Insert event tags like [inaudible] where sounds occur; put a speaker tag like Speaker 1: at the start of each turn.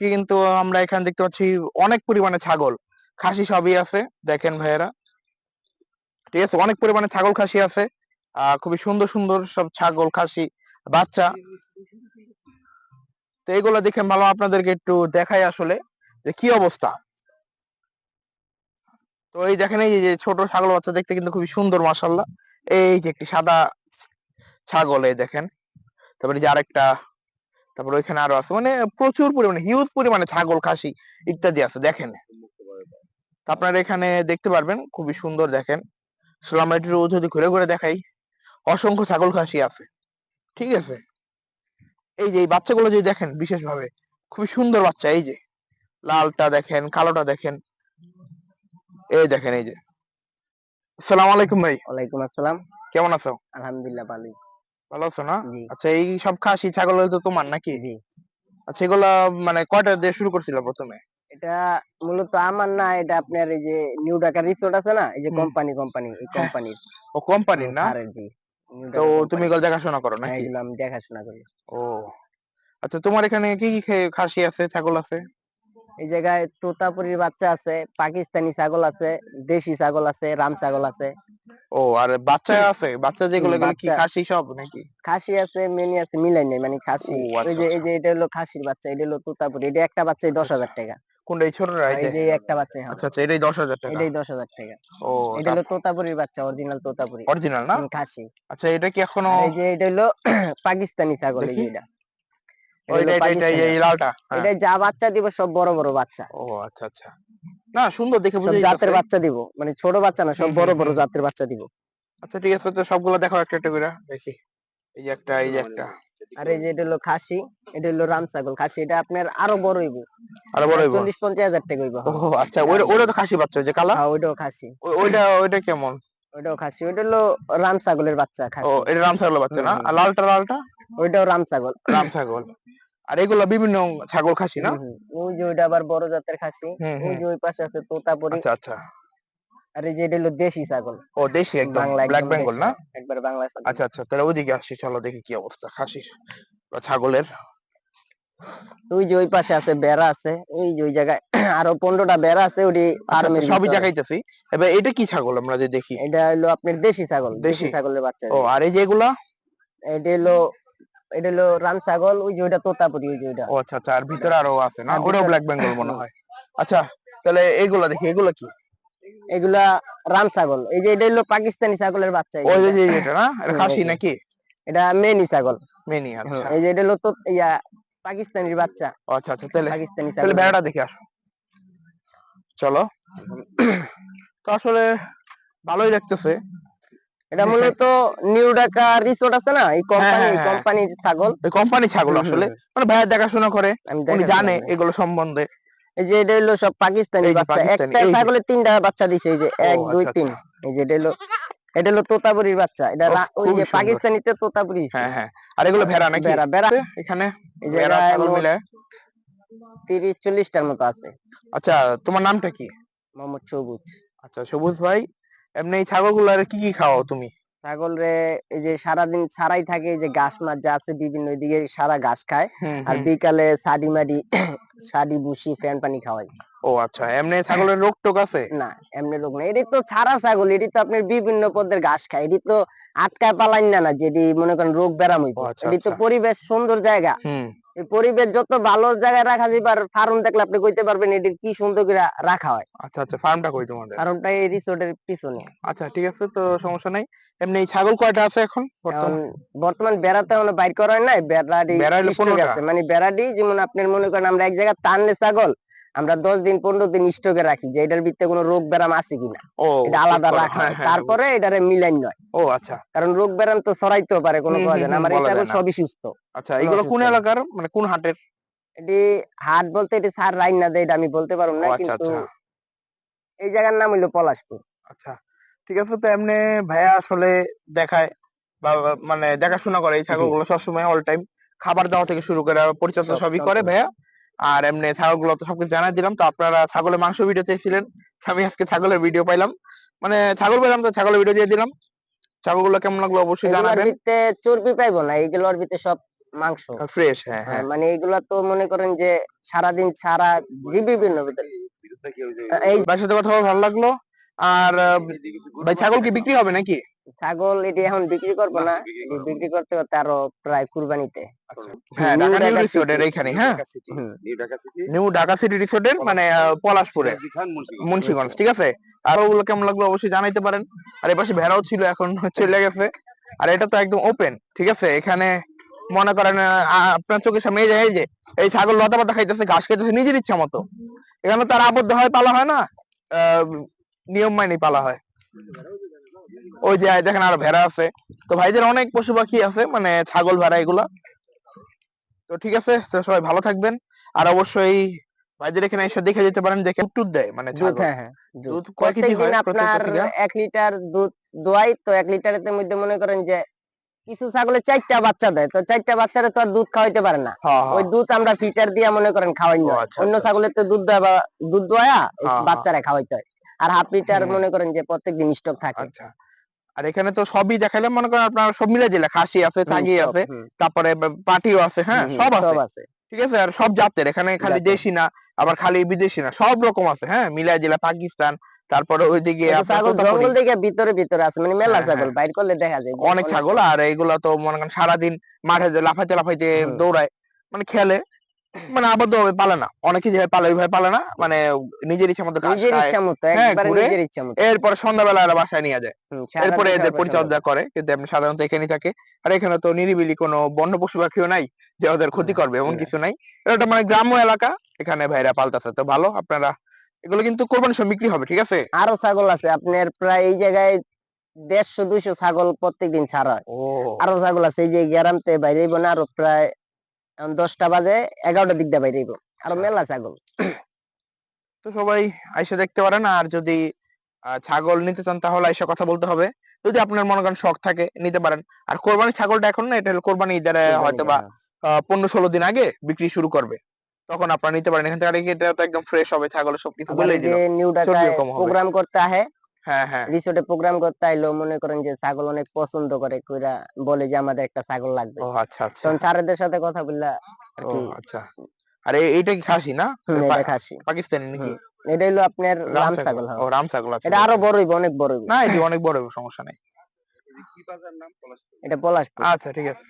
Speaker 1: আজকে কিন্তু আমরা এখানে দেখতে পাচ্ছি অনেক পরিমাণে ছাগল। খাসি সবই আছে, দেখেন ভাইয়েরা। ঠিক আছে, অনেক পরিমাণে ছাগল খাসি আছে। আহ, খুবই সুন্দর সুন্দর সব ছাগল, খাসি, বাচ্চা। তো এগুলো দেখে ভালো আপনাদেরকে একটু দেখাই আসলে যে কি অবস্থা। তো এই দেখেন, এই যে ছোট ছাগল বাচ্চা দেখতে কিন্তু খুবই সুন্দর মাশাল্লাহ এই যে একটি সাদা ছাগল, এই দেখেন। তারপরে যে আরেকটা তারপর ওইখানে আরও আছে। মানে প্রচুর পরিমাণে হিউজ পরিমাণে ছাগল খাসি ইত্যাদি আছে দেখেন। আপনারা এখানে দেখতে পারবেন খুবই সুন্দর দেখেন। আমরা একটু যদি ঘুরে ঘুরে দেখাই অসংখ্য ছাগল খাসি আছে। ঠিক আছে? এই যে এই বাচ্চাগুলো যদি দেখেন বিশেষ ভাবে খুবই সুন্দর বাচ্চা এই যে। লালটা দেখেন কালোটা দেখেন। এই দেখেন এই যে। আসসালামু আলাইকুম ভাই।
Speaker 2: ওয়ালাইকুম আসসালাম।
Speaker 1: কেমন আছো?
Speaker 2: আলহামদুলিল্লাহ ভালোই।
Speaker 1: ভালো আছো না?
Speaker 2: জি।
Speaker 1: আচ্ছা এই সব খাসি ছাগল তো তোমার নাকি?
Speaker 2: জি।
Speaker 1: আচ্ছা এগুলা মানে কয়টা দিয়ে শুরু করছিল প্রথমে?
Speaker 2: এটা মূলত আমার না এটা আপনার এই যে নিউ ঢাকা রিসোর্ট আছে না এই যে কোম্পানি কোম্পানি এই
Speaker 1: হ্যাঁ,
Speaker 2: কোম্পানির
Speaker 1: ও কোম্পানির না?
Speaker 2: জি
Speaker 1: তো তুমি। এগুলো দেখাশোনা করো
Speaker 2: হ্যাঁ,
Speaker 1: নাকি
Speaker 2: এগুলো আমি দেখাশোনা করি।
Speaker 1: ও। আচ্ছা তোমার এখানে কি কি খাসি আছে ছাগল আছে?
Speaker 2: এই জায়গায় তোতাপুরির বাচ্চা আছে পাকিস্তানি ছাগল আছে দেশি ছাগল আছে রাম ছাগল আছে।
Speaker 1: ও আর বাচ্চা আছে? বাচ্চা যেগুলো এগুলো কি খাসি সব নাকি?
Speaker 2: খাসি আছে মেনি আছে মিলাই নাই মানে খাসি।
Speaker 1: ও, আচ্ছা,
Speaker 2: ওই যে এই
Speaker 1: আচ্ছা।
Speaker 2: যে এটা হলো খাসির বাচ্চা এটা হলো তোতাপুরি এটা একটা বাচ্চা দশ হাজার টাকা।
Speaker 1: কোনটা এই ছোটরা এই যে?
Speaker 2: এই যে একটা বাচ্চা হ্যাঁ,
Speaker 1: আচ্ছা আচ্ছা এটাই দশ হাজার টাকা।
Speaker 2: এটাই দশ হাজার টাকা।
Speaker 1: ও
Speaker 2: এটা হলো তোতাপুরির বাচ্চা অরিজিনাল তোতাপুরি।
Speaker 1: অরিজিনাল না?
Speaker 2: খাসি।
Speaker 1: আচ্ছা এটা কি
Speaker 2: এখনও এই যে এটা হলো [clears throat] পাকিস্তানি ছাগল এই। এটা।
Speaker 1: ও, এটা এই লালটা হ্যাঁ।
Speaker 2: এটা যা বাচ্চা দিব সব বড় বড় বাচ্চা।
Speaker 1: ও আচ্ছা আচ্ছা। না সুন্দর দেখে বুঝে
Speaker 2: জাতের বাচ্চা দিব মানে ছোট বাচ্চা না সব বড় বড় জাতের বাচ্চা দিব।
Speaker 1: আচ্ছা ঠিক আছে তো সবগুলো দেখো একটা একটা করে। দেখি। এই যে একটা এই যে একটা।
Speaker 2: আর এই যে এটা হলো খাসি এটা হলো রাম ছাগল। খাসি এটা আপনার আরও বড় হইব।
Speaker 1: আরও বড় হইবো?
Speaker 2: চল্লিশ পঞ্চাশ হাজার টাকা হইব
Speaker 1: ও আচ্ছা ওইটা ওইটা তো খাসি বাচ্চা যে কালা?
Speaker 2: হ্যাঁ ওইটাও খাসি।
Speaker 1: ওইটা ওইটা কেমন?
Speaker 2: ওইটাও খাসি ওইটা হলো রাম ছাগলের বাচ্চা
Speaker 1: ও এটা রাম ছাগলের বাচ্চা না। আর লালটা লালটা?
Speaker 2: ওইটাও রাম ছাগল।
Speaker 1: রাম ছাগল। আর এগুলো বিভিন্ন ছাগল খাসি না।
Speaker 2: ওই যে ওইটা আবার বড় জাতের খাসি। ওই যে ওই পাশে আছে তোতাপুরি
Speaker 1: আচ্ছা আচ্ছা।
Speaker 2: আর এই যে এটা হলো দেশি ছাগল।
Speaker 1: ও দেশি একদম ব্ল্যাক বেঙ্গল না?
Speaker 2: একবার বাংলা।
Speaker 1: আচ্ছা আচ্ছা তাহলে ওইদিকে আসছি চলো দেখি কি অবস্থা খাসির বা ছাগলের।
Speaker 2: ওই যে ওই পাশে আছে বেড়া আছে। ওই যে ওই জায়গায় [clears throat] আরও পনেরোটা বেড়া আছে ওটি
Speaker 1: আচ্ছা,
Speaker 2: ফার্মের
Speaker 1: আচ্ছা, সবই। দেখাইতেছি। এবার এটা কি ছাগল আমরা যে দেখি?
Speaker 2: এটা হলো আপনার দেশি ছাগল দেশি
Speaker 1: দেশি?
Speaker 2: ছাগলের বাচ্চা
Speaker 1: ও আর এই যে এগুলা?
Speaker 2: এটা হলো এটা হলো রান ছাগল ওই যে ওইটা তোতাপুরি ওই যে ওইটা।
Speaker 1: ও আচ্ছা আচ্ছা আর ভিতরে আরও আছে না? ওটাও ব্ল্যাক বেঙ্গল মনে হয়। আচ্ছা তাহলে এইগুলা দেখি এগুলা কি?
Speaker 2: এগুলা রান ছাগল। এই যে এটা হলো পাকিস্তানি ছাগলের বাচ্চা
Speaker 1: ওই
Speaker 2: যে এটা।
Speaker 1: না? এটা খাসি নাকি?
Speaker 2: এটা মেনি ছাগল।
Speaker 1: মেনি আচ্ছা।
Speaker 2: এই যে এটা হলো তো ইয়া পাকিস্তানির বাচ্চা।
Speaker 1: আচ্ছা আচ্ছা তাহলে
Speaker 2: পাকিস্তানি ছাগল তাহলে
Speaker 1: ভেড়াটা দেখে আসো। চলো। তো আসলে ভালোই দেখতেছে
Speaker 2: এটা মূলত নিউ ঢাকা রিসোর্ট আছে না? এই কোম্পানি
Speaker 1: হ্যাঁ, হ্যাঁ।
Speaker 2: কোম্পানির ছাগল।
Speaker 1: ওই কোম্পানি ছাগল আসলে। মানে ভাইয়া দেখাশোনা করে উনি জানে এগুলো সম্বন্ধে।
Speaker 2: এই যে এটা হলো সব পাকিস্তানি বাচ্চা। একটা
Speaker 1: এই যে।
Speaker 2: ছাগলের তিনটা বাচ্চা দিছে এই যে এক দুই
Speaker 1: আচ্ছা,
Speaker 2: তিন। এই যে এটা হলো এটা হলো তোতাপুরির বাচ্চা। এটা ওই যে পাকিস্তানিতে তোতাপুরি
Speaker 1: হ্যাঁ হ্যাঁ। আর এগুলো ভেড়া নাকি?
Speaker 2: ভেড়া ভেড়া।
Speaker 1: এখানে?
Speaker 2: এই
Speaker 1: ভেড়া
Speaker 2: জায়গায়
Speaker 1: ছাগল মিলে
Speaker 2: তিরিশ চল্লিশটার মতো আছে।
Speaker 1: আচ্ছা তোমার নামটা কি?
Speaker 2: মোহাম্মদ সবুজ।
Speaker 1: আচ্ছা সবুজ ভাই। এমনি এই কি কি খাওয়াও তুমি?
Speaker 2: ছাগল রে এই যে সারাদিন ছাড়াই থাকে এই যে ঘাস মাছ যা আছে বিভিন্ন দিকে সারা ঘাস খায়। আর বিকালে সাডি মাডি সাডি বুসি ফ্যান পানি খাওয়াই।
Speaker 1: ও আচ্ছা এমনি ছাগলের রোগ টোক আছে?
Speaker 2: না এমনি রোগ না এটি তো ছাড়া ছাগল এটি তো আপনার বিভিন্ন পদের ঘাস খায়। এটি তো আটকায় পালাইন না না যেটি মনে করেন রোগ ব্যারাম হইব।
Speaker 1: ও আচ্ছা,
Speaker 2: এটি তো
Speaker 1: আচ্ছা।
Speaker 2: পরিবেশ সুন্দর জায়গা। পরিবেশ যত ভালো জায়গায় রাখা যাবে আর ফার্ম দেখলে আপনি কইতে পারবেন এটির কি সুন্দর করে রাখা হয়।
Speaker 1: আচ্ছা আচ্ছা ফার্মটা কই তোমাদের?
Speaker 2: ফার্মটা এই রিসোর্টের পিছনে।
Speaker 1: আচ্ছা ঠিক আছে তো সমস্যা নাই। এমনি ছাগল কয়টা আছে এখন বর্তমান?
Speaker 2: বর্তমানে বেড়াতে মানে বাইর করা হয় নাই বেড়াডি
Speaker 1: বেড়া হইল
Speaker 2: স্টক
Speaker 1: 15টা।
Speaker 2: আছে। মানে বেড়াডি যেমন আপনি মনে করেন আমরা এক জায়গায় টানলে ছাগল আমরা দশ দিন পনেরো দিন স্টকে রাখি যে এটার ভিতরে কোনো রোগ ব্যারাম আছে কিনা। এটা আলাদা রাখা।
Speaker 1: হ্যাঁ,
Speaker 2: হয়। তারপরে এটারে মিলাইন নয়।
Speaker 1: ও আচ্ছা।
Speaker 2: কারণ রোগ ব্যারাম তো ছড়াইতেও পারে কোনো যায় আমার এই
Speaker 1: বলা
Speaker 2: ছাগল
Speaker 1: যায় না।
Speaker 2: সবই সুস্থ।
Speaker 1: আচ্ছা এগুলো কোন এলাকার? মানে কোন হাটের?
Speaker 2: এটি হাট বলতে এটি সার রাইন না দেয় এটা আমি বলতে পারব না
Speaker 1: আচ্ছা
Speaker 2: কিন্তু
Speaker 1: আচ্ছা।
Speaker 2: এই জায়গার নাম হইল পলাশপুর।
Speaker 1: আচ্ছা ঠিক আছে তো এমনি ভাইয়া আসলে দেখায় বা মানে দেখাশোনা করে এই ছাগলগুলো সবসময় অল টাইম খাবার দেওয়া থেকে শুরু করে পরিচর্যা সবই করে। ভাইয়া? আর এমনি ছাগলগুলো তো সবকিছু জানাই দিলাম। তো আপনারা ছাগলের মাংস ভিডিও চেয়েছিলেন। আমি আজকে ছাগলের ভিডিও পাইলাম। মানে ছাগল পেলাম তো ছাগলের ভিডিও দিয়ে দিলাম। ছাগলগুলো কেমন লাগল অবশ্যই
Speaker 2: এগুলোর
Speaker 1: জানাবেন।
Speaker 2: ভিতরে চর্বি পাইবো না এগুলোর ভিতরে সব মাংস।
Speaker 1: ফ্রেশ হ্যাঁ
Speaker 2: হ্যাঁ, মানে এগুলা তো মনে করেন যে সারাদিন সারা যে বিভিন্ন ভিতরে। এই
Speaker 1: সাথে কথা বলে ভালো লাগল। আর ভাই ছাগল কি বিক্রি হবে নাকি?
Speaker 2: ছাগল এটি এখন বিক্রি করব না এটি বিক্রি করতে করতে আরও প্রায় কুরবানিতে
Speaker 1: হ্যাঁ
Speaker 2: নিউ
Speaker 1: ঢাকা নিউ রিসোর্টের এইখানে হ্যাঁ নিউ ঢাকা সিটি রিসোর্টের মানে পলাশপুরে। মুন্সিগঞ্জ। ঠিক আছে? আর ওগুলো কেমন লাগল অবশ্যই জানাইতে পারেন। আর এই পাশে ভেড়াও ছিল এখন চলে গেছে। আর এটা তো একদম ওপেন ঠিক আছে? এখানে মনে করেন আপনার চোখের সামনে এই যে এই যে এই ছাগল লতা পাতা খাইতেছে ঘাস খাইতেছে নিজের ইচ্ছা মতো। এখানে তো আর আবদ্ধ হয় পালা হয় না? আহ, নিয়ম মাইনে পালা হয়। ওই যে দেখেন আর ভেড়া আছে। তো ভাইদের অনেক পশু পাখি আছে মানে ছাগল ভেড়া এগুলা। তো ঠিক আছে তো সবাই ভালো থাকবেন। আর অবশ্যই ভাইদের এখানে এসে দেখে যেতে পারেন দেখে টুট দেয় মানে
Speaker 2: দুধ হ্যাঁ হ্যাঁ দুধ।
Speaker 1: দুধ কয় কেজি হয়
Speaker 2: আপনার? এক লিটার দুধ দোয়াই তো এক লিটারের মধ্যে মনে করেন যে কিছু ছাগলে চারটা বাচ্চা দেয় তো চারটা বাচ্চারে তো আর দুধ খাওয়াইতে পারে না।
Speaker 1: হ্যাঁ, হ্যাঁ।
Speaker 2: ওই দুধ আমরা ফিটার দিয়ে মনে করেন খাওয়াই না।
Speaker 1: আচ্ছা,
Speaker 2: অন্য
Speaker 1: আচ্ছা,
Speaker 2: ছাগলের তো দুধ দেওয়া বা- দুধ দোয়া। বাচ্চারা খাওয়াইতে হয়। আর হাফ লিটার মনে করেন যে প্রত্যেকদিন স্টক থাকে।
Speaker 1: আচ্ছা। আর এখানে তো সবই দেখাইলাম মনে করেন আপনার সব মিলে দিলে খাসি আছে
Speaker 2: সব,
Speaker 1: আছে তারপরে পাটিও আছে হ্যাঁ সব আছে। ঠিক আছে আর সব জাতের এখানে খালি দেশি না আবার খালি বিদেশি না সব রকম আছে হ্যাঁ মিলাই জেলা পাকিস্তান তারপরে ওইদিকে
Speaker 2: ছাগল জঙ্গল থেকে ভিতরে ভিতরে আছে মানে মেলা
Speaker 1: হ্যাঁ,
Speaker 2: ছাগল
Speaker 1: হ্যাঁ।
Speaker 2: বাইর করলে দেখা যায়
Speaker 1: অনেক ছাগল আর এইগুলা তো মনে করেন সারাদিন মাঠে লাফাইতে লাফাইতে দৌড়ায় মানে খেলে মানে আবদ্ধ ভাবে পালে না। অনেকে যেভাবে পালে ওইভাবে পালে না। মানে নিজের ইচ্ছা মতো
Speaker 2: নিজের ইচ্ছা মতো
Speaker 1: হ্যাঁ,
Speaker 2: একবারে নিজের ইচ্ছা মতো।
Speaker 1: এরপরে সন্ধ্যাবেলা এরা বাসায় নিয়ে যায়। এরপরে এদের পরিচর্যা করে কিন্তু এমনি সাধারণত এখানেই থাকে। আর এখানে তো নিরিবিলি কোনো বন্য পশু পাখিও নাই যে ওদের ক্ষতি করবে এমন কিছু নাই। এটা মানে গ্রাম্য এলাকা এখানে ভাইরা পালতেছে। তো ভালো আপনারা এগুলো কিন্তু কোরবানির সময় বিক্রি হবে ঠিক আছে?
Speaker 2: আরও ছাগল আছে। আপনার প্রায় এই জায়গায় দেড়শো দুইশো ছাগল প্রত্যেকদিন ছাড়া হয়।
Speaker 1: ও।
Speaker 2: আরও ছাগল আছে এই যে গ্যারামতে বাইরে না আরও প্রায় এখন দশটা বাজে এগারোটার দিক দিয়ে বাইরে আরও
Speaker 1: আচ্ছা।
Speaker 2: মেলা ছাগল।
Speaker 1: তো সবাই আইসা দেখতে পারেন আর যদি ছাগল নিতে চান তাহলে আইসা কথা বলতে হবে। যদি আপনার মনে করেন শখ থাকে নিতে পারেন। আর কোরবানি ছাগলটা এখন না এটা হলো কোরবানি ঈদের হয়তো বা পনেরো ষোলো দিন আগে বিক্রি শুরু করবে। তখন আপনারা নিতে পারেন। এখান থেকে এটা তো একদম ফ্রেশ হবে ছাগলের সবকিছু
Speaker 2: আবার
Speaker 1: বলেই
Speaker 2: এই
Speaker 1: দিল।
Speaker 2: প্রোগ্রাম করতে আহে
Speaker 1: হ্যাঁ হ্যাঁ
Speaker 2: রিসোর্টে প্রোগ্রাম করতে আইলো মনে করেন যে ছাগল অনেক পছন্দ করে কইরা বলে যে আমাদের একটা ছাগল লাগবে।
Speaker 1: ও আচ্ছা আচ্ছা।
Speaker 2: তখন স্যারেদের সাথে কথা বললা আর কি
Speaker 1: আচ্ছা। আর এই- এইটা কি খাসি না?
Speaker 2: এটা খাসি।
Speaker 1: পাকিস্তানি নাকি?
Speaker 2: এটা হলো আপনার
Speaker 1: রাম ছাগল।
Speaker 2: হ্যাঁ।
Speaker 1: ও রাম ছাগল আছে
Speaker 2: এটা আরও বড় হইবে অনেক বড় হইবে।
Speaker 1: না এটি অনেক বড় সমস্যা নাই।
Speaker 2: এটা পলাশ
Speaker 1: আচ্ছা ঠিক আছে।